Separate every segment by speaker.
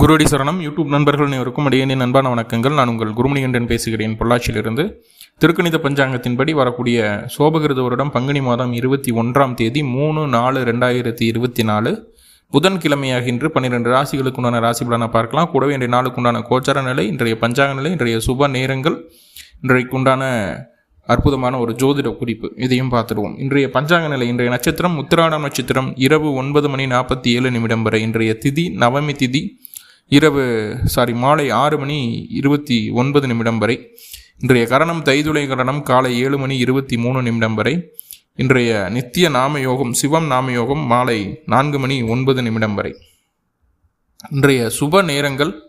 Speaker 1: குருடி சரணம். யூடியூப் நண்பர்கள் அனைவருக்கும் அடியேனின் அன்பான வணக்கங்கள். நான் உங்கள் குருமணிகண்டன் பேசுகிறேன். பொள்ளாச்சியிலிருந்து திருக்கணித பஞ்சாங்கத்தின்படி வரக்கூடிய சோபகிருத வருடம் பங்குனி மாதம் இருபத்தி ஒன்றாம் தேதி மூணு நாலு ரெண்டாயிரத்தி இருபத்தி நாலு. புதன்கிழமையாகின்று பன்னிரெண்டு ராசிகளுக்கு உண்டான ராசி பலனை பார்க்கலாம். கூடவே இன்றைய நாளுக்கு உண்டான கோச்சார நிலை இன்றைய பஞ்சாங்க நிலை இன்றைய சுப நேரங்கள் இன்றைக்கு உண்டான அற்புதமான ஒரு ஜோதிட குறிப்பு. இதையும் பார்த்துடுவோம். இன்றைய பஞ்சாங்க நிலை இன்றைய நட்சத்திரம் உத்திராடம் நட்சத்திரம் இரவு ஒன்பது மணி நாற்பத்தி ஏழு நிமிடம் வரை இன்றைய திதி நவமி திதி இரவு சாரி மாலை ஆறு மணி இருபத்தி ஒன்பது நிமிடம் வரை. இன்றைய கரணம் தைதுளை கரணம் காலை ஏழு மணி இருபத்தி மூணு நிமிடம் வரை. இன்றைய நித்திய நாம யோகம் சிவம் நாம யோகம் மாலை நான்கு மணி ஒன்பது நிமிடம் வரை. இன்றைய சுப நேரங்கள்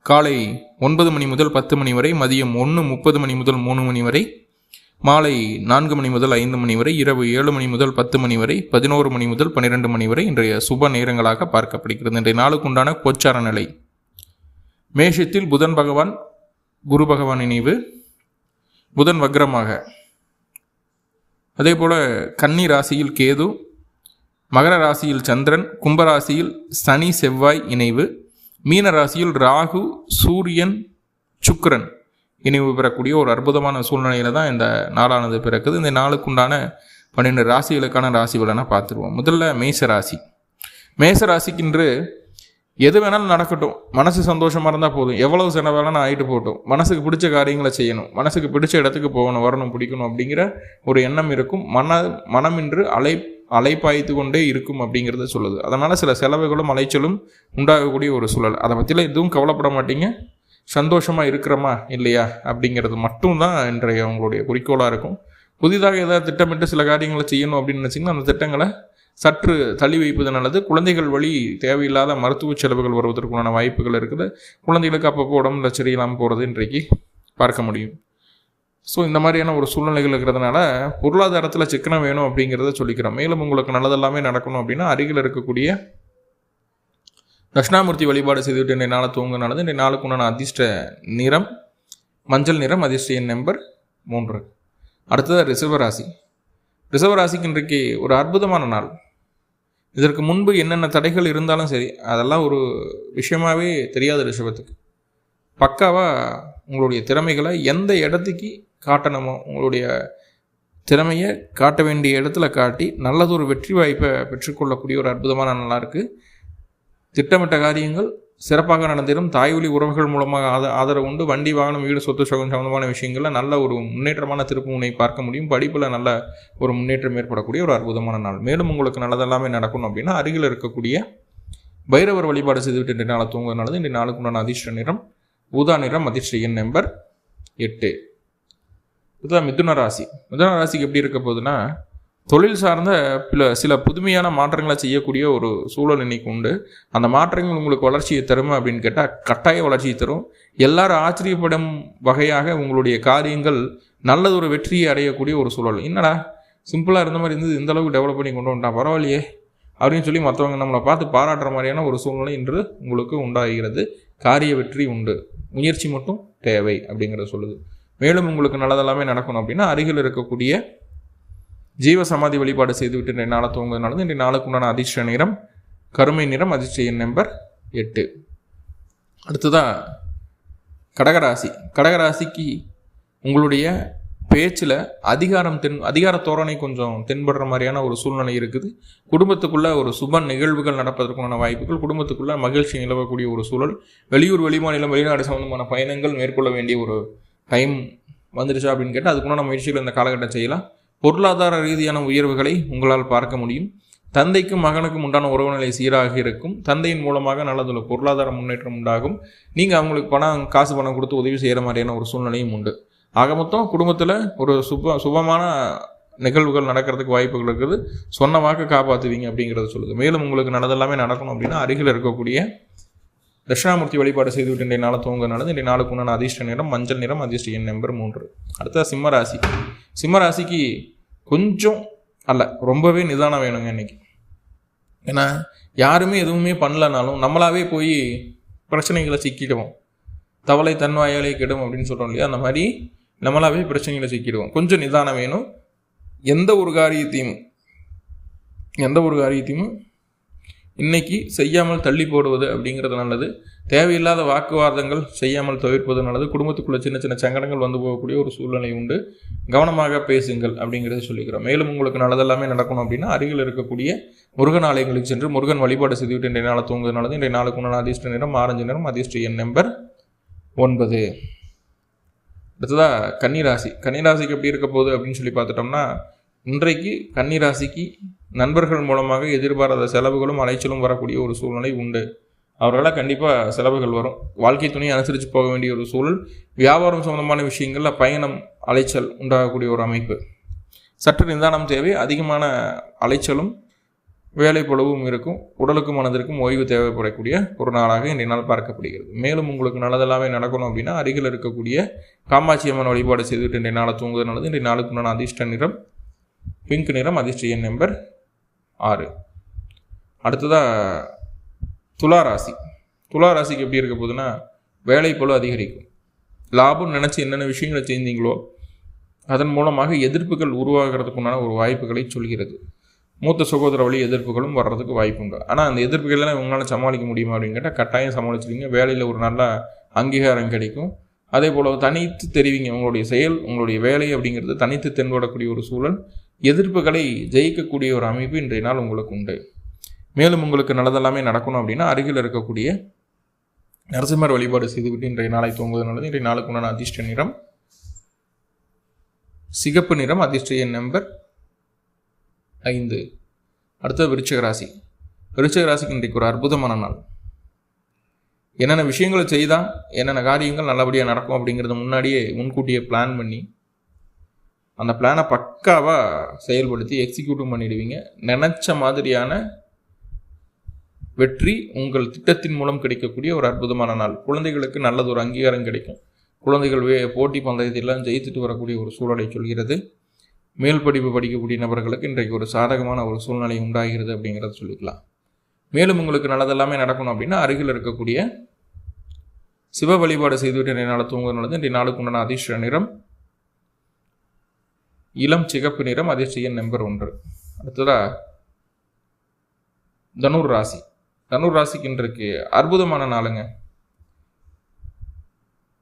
Speaker 1: காலை ஒன்பது மணி முதல் பத்து மணி வரை மதியம் ஒன்று முப்பது மணி முதல் மூணு மணி வரை. மாலை நான்கு மணி முதல் ஐந்து மணி வரை இரவு ஏழு மணி முதல் பத்து மணி வரை பதினோரு மணி முதல் பன்னிரெண்டு மணி வரை இன்றைய சுப நேரங்களாக பார்க்கப்படுகிறது. இன்றைய நாளுக்குண்டான கோச்சார நிலை. மேஷத்தில் புதன் பகவான் குரு பகவான் நினைவு புதன் வக்ரமாக. அதே போல் கன்னி ராசியில் கேது மகர ராசியில் சந்திரன் கும்பராசியில் சனி செவ்வாய் இணைவு. மீன ராசியில் ராகு சூரியன் சுக்கரன். இணைவு பெறக்கூடிய ஒரு அற்புதமான சூழ்நிலையில தான் இந்த நாளானது பிறக்குது. இந்த நாளுக்குண்டான பன்னெண்டு ராசிகளுக்கான ராசி பலனை பார்த்துருவோம். முதல்ல மேச ராசி மேச ராசிக்கின்று எது வேணாலும் நடக்கட்டும். மனசு சந்தோஷமாக இருந்தால் போதும். எவ்வளவு செலவாலும் ஆகிட்டு போட்டோம் மனசுக்கு பிடிச்ச காரியங்களை செய்யணும். மனசுக்கு பிடிச்ச இடத்துக்கு போகணும். வரணும் பிடிக்கணும் அப்படிங்கிற ஒரு எண்ணம் இருக்கும். மன மனமின்று அலை அலைப்பாய்த்து கொண்டே இருக்கும் அப்படிங்கிறத சொல்லுது. அதனால் சில செலவுகளும் அலைச்சலும் உண்டாகக்கூடிய ஒரு சூழல். அதை பற்றிலாம் எதுவும் கவலைப்பட மாட்டீங்க. சந்தோஷமாக இருக்கிறோமா இல்லையா அப்படிங்கிறது மட்டும்தான் இன்றைய உங்களுடைய குறிக்கோளாக இருக்கும். புதிதாக ஏதாவது திட்டமிட்டு சில காரியங்களை செய்யணும் அப்படின்னு நினச்சிங்கன்னா அந்த திட்டங்களை சற்று தள்ளி வைப்பது நல்லது. குழந்தைகள் வழி தேவையில்லாத மருத்துவ செலவுகள் வருவதற்குண்டான வாய்ப்புகள் இருக்குது. குழந்தைகளுக்கு அப்பப்போ உடம்புல சரியில்லாமல் போகிறது இன்றைக்கு பார்க்க முடியும். ஸோ இந்த மாதிரியான ஒரு சூழ்நிலைகள் இருக்கிறதுனால பொருளாதாரத்தில் சிக்கனம் வேணும் அப்படிங்கிறத சொல்லிக்கிறோம். மேலும் உங்களுக்கு நல்லதெல்லாமே நடக்கணும் அப்படின்னா அருகில் இருக்கக்கூடிய தட்சிணாமூர்த்தி வழிபாடு செய்துவிட்டு இன்றைய நாளை தூங்கினானது இன்றைய நாளுக்கு உண்டான அதிர்ஷ்ட நிறம் மஞ்சள் நிறம் அதிர்ஷ்ட எண் நம்பர் மூன்று. அடுத்தது ரிசர்வராசி ரிசர்வராசிக்கு இன்றைக்கு ஒரு அற்புதமான நாள். இதற்கு முன்பு என்னென்ன தடைகள் இருந்தாலும் சரி அதெல்லாம் ஒரு விஷயமாகவே தெரியாது ரிஷபத்துக்கு. பக்காவாக உங்களுடைய திறமைகளை எந்த இடத்துக்கு காட்டணுமோ உங்களுடைய திறமையை காட்ட வேண்டிய இடத்துல காட்டி நல்லதொரு வெற்றி வாய்ப்பை பெற்றுக்கொள்ளக்கூடிய ஒரு அற்புதமான நல்லா இருக்குது திட்டமிட்ட காரியங்கள் சிறப்பாக நடந்திடும். தாய்வழி உறவுகள் மூலமாக ஆத ஆதரவு உண்டு. வண்டி வாகனம் வீடு சொத்து சுகம் சம்பந்தமான விஷயங்களில் நல்ல ஒரு முன்னேற்றமான திருப்புமுனை பார்க்க முடியும். படிப்பில் நல்ல ஒரு முன்னேற்றம் ஏற்படக்கூடிய ஒரு அற்புதமான நாள். மேலும் உங்களுக்கு நல்லதெல்லாமே நடக்கணும் அப்படின்னா அருகில் இருக்கக்கூடிய பைரவர் வழிபாடு செய்துவிட்டு இன்றைய நாளை தூங்குவதனால இன்றைய நாளுக்கு உண்டான அதிர்ஷ்ட நிறம் ஊதா நிறம் அதிர்ஷ்ட எண் நம்பர் எட்டு. இதுதான் மிதுன ராசி. மிதுன ராசிக்கு எப்படி இருக்க போகுதுன்னா தொழில் சார்ந்த பில சில புதுமையான மாற்றங்களை செய்யக்கூடிய ஒரு சூழல் இன்னைக்கு உண்டு. அந்த மாற்றங்கள் உங்களுக்கு வளர்ச்சியை தரும் அப்படின்னு கேட்டால் கட்டாய வளர்ச்சியை தரும். எல்லாரும் ஆச்சரியப்படும் வகையாக உங்களுடைய காரியங்கள் நல்லது ஒரு வெற்றியை அடையக்கூடிய ஒரு சூழல். என்னடா சிம்பிளாக இருந்த மாதிரி இருந்தது இந்த அளவுக்கு டெவலப் பண்ணி கொண்டு வந்துட்டான் பரவாயில்லையே அப்படின்னு சொல்லி மற்றவங்க நம்மளை பார்த்து பாராட்டுற மாதிரியான ஒரு சூழ்நிலை இன்று உங்களுக்கு உண்டாகிறது. காரிய வெற்றி உண்டு. முயற்சி மட்டும் தேவை அப்படிங்கிறத சொல்லுது. மேலும் உங்களுக்கு நல்லதெல்லாமே நடக்கணும் அப்படின்னா அருகில் இருக்கக்கூடிய ஜீவ சமாதி வழிபாடு செய்துவிட்டு இன்றைய நாளை தூங்குவதனால இன்றைய நாளுக்கு உண்டான அதிர்ஷ்ட நிறம் கருமை நிறம் அதிர்ஷ்ட எண் நம்பர் எட்டு. அடுத்ததாக கடகராசி. கடகராசிக்கு உங்களுடைய பேச்சில் அதிகாரம் தென் அதிகார தோரணை கொஞ்சம் தென்படுற மாதிரியான ஒரு சூழ்நிலை இருக்குது. குடும்பத்துக்குள்ளே ஒரு சுப நிகழ்வுகள் நடப்பதற்கான வாய்ப்புகள் குடும்பத்துக்குள்ளே மகிழ்ச்சி நிலவக்கூடிய ஒரு சூழல் வெளியூர் வெளிமாநிலம் வெளிநாடு சம்பந்தமான பயணங்கள் மேற்கொள்ள வேண்டிய ஒரு டைம் வந்துடுச்சா அப்படின்னு கேட்டால் அதுக்குண்டான முயற்சிகள் இந்த காலகட்டம் செய்யலாம். பொருளாதார ரீதியான உயர்வுகளை உங்களால் பார்க்க முடியும். தந்தைக்கும் மகனுக்கும் உண்டான உறவுநிலை சீராக இருக்கும். தந்தையின் மூலமாக நல்லதுள்ள பொருளாதார முன்னேற்றம் உண்டாகும். நீங்கள் அவங்களுக்கு பணம் காசு பணம் கொடுத்து உதவி செய்கிற மாதிரியான ஒரு சூழ்நிலையும் உண்டு. ஆக மொத்தம் குடும்பத்தில் ஒரு சுப சுபமான நிகழ்வுகள் நடக்கிறதுக்கு வாய்ப்புகள் இருக்குது. சொன்னமாக காப்பாற்றுவீங்க அப்படிங்கிறத சொல்லுது. மேலும் உங்களுக்கு நல்லதெல்லாமே நடக்கணும் அப்படின்னா அருகில் இருக்கக்கூடிய தட்சிணாமூர்த்தி வழிபாடு செய்துவிட்டு இன்றைய நாளை தூங்குறதுனால இன்றைய நாளுக்கு உண்டான அதிர்ஷ்ட நிறம் மஞ்சள் நிறம் அதிர்ஷ்ட எண் நம்பர் மூன்று. அடுத்தது சிம்மராசி சிம்மராசிக்கு கொஞ்சம் அல்ல ரொம்பவே நிதானம் வேணுங்க இன்னைக்கு. ஏன்னா யாருமே எதுவுமே பண்ணலனாலும் நம்மளாவே போய் பிரச்சனைகளை சிக்கிடுவோம். தவளை தன்வாயாலே கெடும் அப்படின்னு சொல்கிறோம் இல்லையா? அந்த மாதிரி நம்மளாவே பிரச்சனைகளை சிக்கிடுவோம். கொஞ்சம் நிதானம் வேணும். எந்த ஒரு காரியத்தையும் எந்த ஒரு காரியத்தையும் இன்னைக்கு செய்யாமல் தள்ளி போடுவது அப்படிங்கிறது நல்லது. தேவையில்லாத வாக்குவாதங்கள் செய்யாமல் தவிர்ப்பது நல்லது. குடும்பத்துக்குள்ளே சின்ன சின்ன சங்கடங்கள் வந்து போகக்கூடிய ஒரு சூழ்நிலை உண்டு. கவனமாக பேசுங்கள் அப்படிங்கிறத சொல்லிக்கிறோம். மேலும் உங்களுக்கு நல்லதெல்லாமே நடக்கணும் அப்படின்னா அருகில் இருக்கக்கூடிய முருகன் ஆலயங்களுக்கு சென்று முருகன் வழிபாடு செய்துவிட்டு இன்றைய நாளை தூங்குவதுனால நல்லது. இன்றைய நாளுக்கு உண்டான அதிர்ஷ்ட நிறம் ஆரஞ்சு நிறம் அதிர்ஷ்ட எண் நம்பர் ஒன்பது. அடுத்ததாக கன்னிராசி. கன்னிராசிக்கு எப்படி இருக்க போகுது அப்படின்னு சொல்லி பார்த்துட்டோம்னா இன்றைக்கு கன்னிராசிக்கு நண்பர்கள் மூலமாக எதிர்பாராத செலவுகளும் அலைச்சலும் வரக்கூடிய ஒரு சூழ்நிலை உண்டு. அவர்களால் கண்டிப்பாக செலவுகள் வரும். வாழ்க்கை துணையை அனுசரித்து போக வேண்டிய ஒரு சூழல். வியாபாரம் சம்பந்தமான விஷயங்களில் பயணம் அலைச்சல் உண்டாகக்கூடிய ஒரு அமைப்பு. சற்று நிதானம் தேவை அதிகமான அலைச்சலும் வேலை பொழுவும் இருக்கும். உடலுக்கும் மனதிற்கும் ஓய்வு தேவைப்படக்கூடிய ஒரு நாளாக இன்றைய நாள் பார்க்கப்படுகிறது. மேலும் உங்களுக்கு நல்லதெல்லாமே நடக்கணும் அப்படின்னா அருகில் இருக்கக்கூடிய காமாட்சி அம்மன் வழிபாடு செய்துவிட்டு இன்றைய நாளை தூங்குவது நல்லது இன்றைய நாளுக்கு உண்டான அதிர்ஷ்ட நிறம் பிங்க் நிறம் அதிர்ஷ்ட எண் நம்பர் ஆறு. அடுத்ததாக துளாராசி துளாராசிக்கு ராசிக்கு எப்படி இருக்க போகுதுன்னா வேலை போல அதிகரிக்கும். லாபம் நினச்சி என்னென்ன விஷயங்களை செய்தீங்களோ அதன் மூலமாக எதிர்ப்புகள் உருவாகிறதுக்குண்டான ஒரு வாய்ப்புகளை சொல்கிறது. மூத்த சகோதர வழி எதிர்ப்புகளும் வர்றதுக்கு வாய்ப்புங்க. ஆனால் அந்த எதிர்ப்புகள்லாம் உங்களால் சமாளிக்க முடியுமா அப்படின்னு கேட்டால் கட்டாயம் சமாளிச்சிருவீங்க வேலையில் ஒரு நல்ல அங்கீகாரம் கிடைக்கும். அதே போல் தனித்து தெரிவிங்க. உங்களுடைய செயல் உங்களுடைய வேலை அப்படிங்கிறது தனித்து தென்படக்கூடிய ஒரு சூழல். எதிர்ப்புகளை ஜெயிக்கக்கூடிய ஒரு அமைப்பு இன்றைய நாள் உங்களுக்கு உண்டு. மேலும் உங்களுக்கு நல்லதெல்லாமே நடக்கணும் அப்படின்னா அருகில் இருக்கக்கூடிய நரசிம்மர் வழிபாடு செய்துவிட்டு இன்றைய நாளை தூங்குவது நல்லது இன்றைய நாளுக்கு உண்டான அதிர்ஷ்ட நிறம் சிகப்பு நிறம் அதிர்ஷ்ட எண் நம்பர் ஐந்து. அடுத்தது விருச்சிக ராசி. விருச்சிக ராசிக்கு இன்றைக்கு ஒரு அற்புதமான நாள். என்னென்ன விஷயங்களை செய்தால் என்னென்ன காரியங்கள் நல்லபடியாக நடக்கும் அப்படிங்கிறத முன்னாடியே முன்கூட்டியே பிளான் பண்ணி அந்த பிளானை பக்காவாக செயல்படுத்தி எக்ஸிக்யூட்டும் பண்ணிடுவீங்க. நினச்ச மாதிரியான வெற்றி உங்கள் திட்டத்தின் மூலம் கிடைக்கக்கூடிய ஒரு அற்புதமான நாள். குழந்தைகளுக்கு நல்லது ஒரு அங்கீகாரம் கிடைக்கும். குழந்தைகள் வே போட்டி பந்தயத்திலாம் ஜெயித்துட்டு வரக்கூடிய ஒரு சூழலை சொல்கிறது. மேல் படிப்பு படிக்கக்கூடிய நபர்களுக்கு இன்றைக்கு ஒரு சாதகமான ஒரு சூழ்நிலை உண்டாகிறது அப்படிங்கிறத சொல்லிக்கலாம். மேலும் உங்களுக்கு நல்லதெல்லாமே நடக்கணும் அப்படின்னா அருகில் இருக்கக்கூடிய சிவ வழிபாடு செய்துவிட்டு இன்றைய நாள் தூங்குறது நல்லது இன்றைய நாளுக்கு உண்டான அதிர்ஷ்ட நிறம் இளம் சிகப்பு நிறம் அதிர்ஷ்ட எண் நம்பர் ஒன்று. அடுத்ததாக தனுர் ராசி. தனுர் ராசிக்கு இன்றைக்கு அற்புதமான நாளுங்க.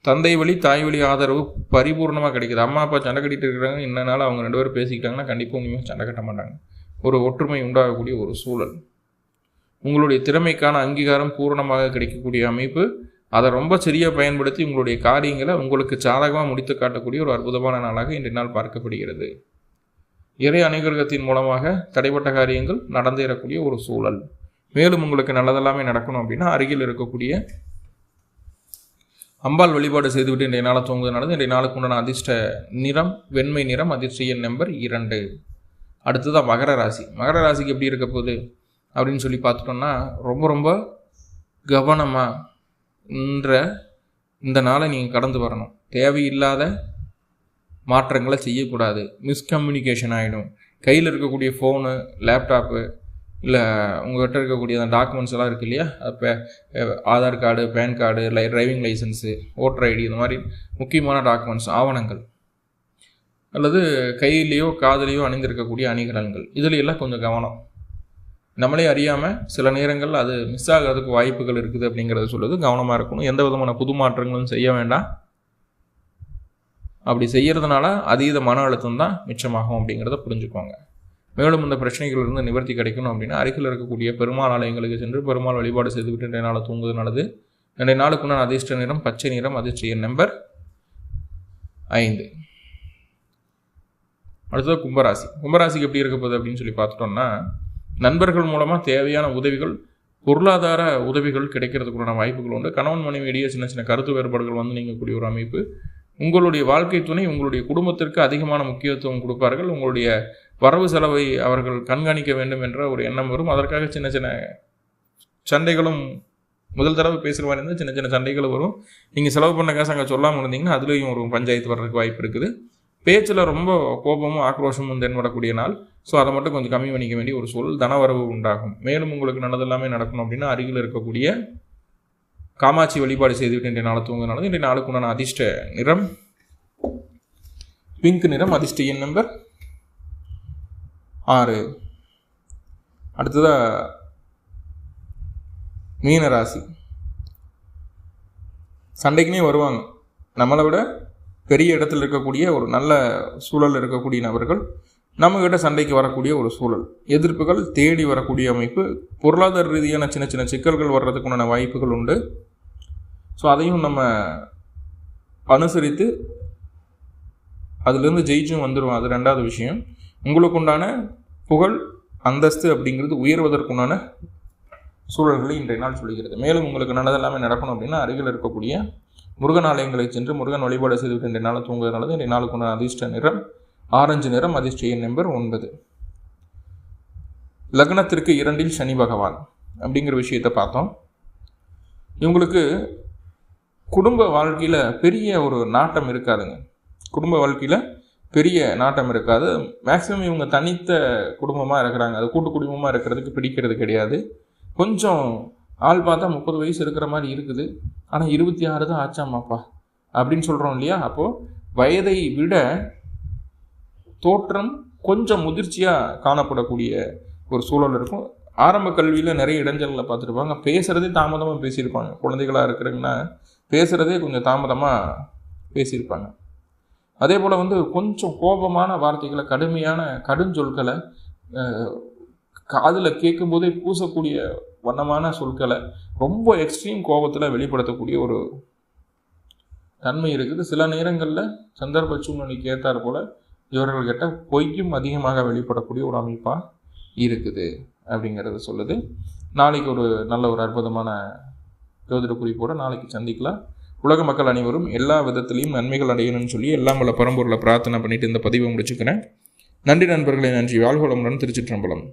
Speaker 1: தந்தை வழி தாய் வழி ஆதரவு பரிபூர்ணமாக கிடைக்குது. அம்மா அப்பா சண்டை கட்டிட்டு இருக்கிறாங்க. இன்னனால அவங்க ரெண்டு பேரும் பேசிக்கிட்டாங்கன்னா கண்டிப்பாக உண்மையாக சண்டை கட்ட மாட்டாங்க. ஒரு ஒற்றுமை உண்டாகக்கூடிய ஒரு சூழல். உங்களுடைய திறமைக்கான அங்கீகாரம் பூரணமாக கிடைக்கக்கூடிய அமைப்பு அதை ரொம்ப சரியாக பயன்படுத்தி உங்களுடைய காரியங்களை உங்களுக்கு சாதகமாக முடித்து காட்டக்கூடிய ஒரு அற்புதமான நாளாக இன்றைய நாள் பார்க்கப்படுகிறது. இறை அனுகிரகத்தின் மூலமாக தடைப்பட்ட காரியங்கள் நடந்தேறக்கூடிய ஒரு சூழல். மேலும் உங்களுக்கு நல்லதெல்லாமே நடக்கணும் அப்படின்னா அருகில் இருக்கக்கூடிய அம்பாள் வழிபாடு செய்துவிட்டு இன்றைய நாளை தூங்குவதனால இன்றைய நாளுக்கு உண்டான அதிர்ஷ்ட நிறம் வெண்மை நிறம் அதிர்ஷ்ட எண் நம்பர் இரண்டு. அடுத்ததான் மகர ராசி. மகர ராசிக்கு எப்படி இருக்க போகுது? அப்படின்னு சொல்லி பார்த்துட்டோம்னா ரொம்ப ரொம்ப கவனமாக என்ற இந்த நாளை நீங்கள் கடந்து வரணும். தேவையில்லாத மாற்றங்களை செய்யக்கூடாது. மிஸ்கம்யூனிகேஷன் ஆகிடும் கையில் இருக்கக்கூடிய ஃபோனு லேப்டாப்பு இல்லை உங்கள்கிட்ட இருக்கக்கூடிய அந்த டாக்குமெண்ட்ஸ் எல்லாம் இருக்குது இல்லையா? அப்போ ஆதார் கார்டு பேன் கார்டு லை டிரைவிங் லைசன்ஸு ஓட்டர் ஐடி இந்த மாதிரி முக்கியமான டாக்குமெண்ட்ஸ் ஆவணங்கள். அல்லது கையிலேயோ காதலையோ அணிந்திருக்கக்கூடிய அணிகலன்கள். இதில் எல்லாம் கொஞ்சம் கவனம். நம்மளே அறியாமல் சில நேரங்கள் அது மிஸ் ஆகிறதுக்கு வாய்ப்புகள் இருக்குது அப்படிங்கிறத சொல்லுது கவனமாக இருக்கணும். எந்த விதமான புது மாற்றங்களும் செய்ய வேண்டாம். அப்படி செய்கிறதுனால அதீத மன அழுத்தம் தான் மிச்சமாகும் அப்படிங்கிறத புரிஞ்சுக்கோங்க. மேலும் இந்த பிரச்சனைகளிலிருந்து நிவர்த்தி கிடைக்கணும் அப்படின்னா அருகில் இருக்கக்கூடிய பெருமாள் ஆலயங்களுக்கு சென்று பெருமாள் வழிபாடு செய்துவிட்டு இன்றைய நாளை தூங்குவது நல்லது. இன்றைய நாளுக்குண்டான அதிர்ஷ்ட நிறம் பச்சை நிறம் அதிர்ஷ்ட எண் நம்பர் ஐந்து. அடுத்தது கும்பராசி. கும்பராசிக்கு எப்படி இருக்க போகுது அப்படின்னு சொல்லி பார்த்துட்டோம்னா நண்பர்கள் மூலமாக தேவையான உதவிகள் பொருளாதார உதவிகள் கிடைக்கிறதுக்குள்ளான வாய்ப்புகள் உண்டு. கணவன் மனைவியிடையே சின்ன சின்ன கருத்து வேறுபாடுகள் வந்து நீங்கள் கூடிய ஒரு அமைப்பு. உங்களுடைய வாழ்க்கை துணை உங்களுடைய குடும்பத்திற்கு அதிகமான முக்கியத்துவம் கொடுப்பார்கள். உங்களுடைய வரவு செலவை அவர்கள் கண்காணிக்க வேண்டும் என்ற ஒரு எண்ணம் வரும். அதற்காக சின்ன சின்ன சண்டைகளும் முதல் தடவை பேசுகிற மாதிரி இருந்தால் சின்ன சின்ன சண்டைகள் வரும். நீங்கள் செலவு பண்ண காசு அங்கே சொல்லாமல் இருந்தீங்கன்னா அதுலேயும் ஒரு பஞ்சாயத்து வர்றதுக்கு வாய்ப்பு இருக்குது. பேச்சில் ரொம்ப கோபமும் ஆக்ரோஷமும் தென்படக்கூடிய நாள். ஸோ அதை மட்டும் கொஞ்சம் கம்மி பண்ணிக்க வேண்டிய ஒரு சூழல் தனவரவு உண்டாகும். மேலும் உங்களுக்கு நல்லது எல்லாமே நடக்கணும் அப்படின்னா அருகில் இருக்கக்கூடிய காமாட்சி வழிபாடு செய்துவிட்டு இன்றைய நாள் தூங்குனாலும் இன்றைய நாளுக்கு உண்டான அதிர்ஷ்ட நிறம் பிங்க் நிறம் அதிர்ஷ்ட எண் நம்பர் ஆறு. அடுத்ததாக மீனராசி. சண்டைக்குனே வருவாங்க. நம்மளை விட பெரிய இடத்துல இருக்கக்கூடிய ஒரு நல்ல சூழல் இருக்கக்கூடிய நபர்கள் நம்மக்கிட்ட சண்டைக்கு வரக்கூடிய ஒரு சூழல். எதிர்ப்புகள் தேடி வரக்கூடிய அமைப்பு. பொருளாதார ரீதியான சின்ன சின்ன சிக்கல்கள் வர்றதுக்குண்டான வாய்ப்புகள் உண்டு. ஸோ அதையும் நம்ம அனுசரித்து அதுலேருந்து ஜெயிச்சும் வந்துடும் அது ரெண்டாவது விஷயம். உங்களுக்கு உண்டான புகழ் அந்தஸ்து அப்படிங்கிறது உயர்வதற்குண்டான சூழல்களை இன்றைய நாள் சொல்கிறது. மேலும் உங்களுக்கு நல்லதெல்லாமே நடக்கணும் அப்படின்னா அருகில் இருக்கக்கூடிய முருகன் ஆலயங்களை சென்று முருகன் வழிபாடு செய்துவிட்டு இன்றைய நாள் தூங்குவது நல்லது இன்றைய நாளுக்குண்டான அதிர்ஷ்ட நிறம் ஆரஞ்சு நிறம் அதிர்ஷ்ட எண் நம்பர் ஒன்பது. லக்னத்திற்கு இரண்டில் சனி பகவான் அப்படிங்கிற விஷயத்தை பார்த்தோம். இவங்களுக்கு குடும்ப வாழ்க்கையில் பெரிய ஒரு நாட்டம் இருக்காதுங்க. குடும்ப வாழ்க்கையில் பெரிய நாட்டம் இருக்காது. மேக்ஸிமம் இவங்க தனித்த குடும்பமாக இருக்கிறாங்க. அது கூட்டு குடும்பமாக இருக்கிறதுக்கு பிடிக்கிறது கிடையாது. கொஞ்சம் ஆள் பார்த்தா முப்பது வயசு இருக்கிற மாதிரி இருக்குது. ஆனால் இருபத்தி ஆறு தான் ஆச்சாமாப்பா. அப்படின்னு சொல்கிறோம் இல்லையா? அப்போது வயதை விட தோற்றம் கொஞ்சம் முதிர்ச்சியாக காணப்படக்கூடிய ஒரு சூழல் இருக்கும். ஆரம்ப கல்வியில் நிறைய இடைஞ்சல்களை பார்த்துருப்பாங்க. பேசுகிறதே தாமதமாக பேசியிருப்பாங்க. குழந்தைகளாக இருக்கிறவங்கன்னா பேசுகிறதே கொஞ்சம் தாமதமாக பேசியிருப்பாங்க. அதே போல் வந்து கொஞ்சம் கோபமான வார்த்தைகளை கடுமையான கடுஞ்சொற்களை காதில் கேட்கும்போதே பூசக்கூடிய வண்ணமான சொற்களை ரொம்ப எக்ஸ்ட்ரீம் கோபத்தில் வெளிப்படுத்தக்கூடிய ஒரு தன்மை இருக்குது. சில நேரங்களில் சந்தர்ப்ப சூழ்நிலைக்கு ஏற்றாற் போல் இவர்கள்கிட்ட பொய்யும் அதிகமாக வெளிப்படக்கூடிய ஒரு அமைப்பாக இருக்குது அப்படிங்கிறத சொல்லுது. நாளைக்கு ஒரு நல்ல ஒரு அற்புதமான ஜோதிட குறிப்போடு நாளைக்கு சந்திக்கலாம். உலக மக்கள் அனைவரும் எல்லா விதத்திலையும் நன்மைகள் அடையணும்னு சொல்லி எல்லாம் வல்ல பரம்பொருளை பிரார்த்தனை பண்ணிட்டு இந்த பதிவை முடிச்சுக்கிறேன். நன்றி நண்பர்களே நன்றி. வாழ்வளமுடன் திருச்சிற்றம்பலம்.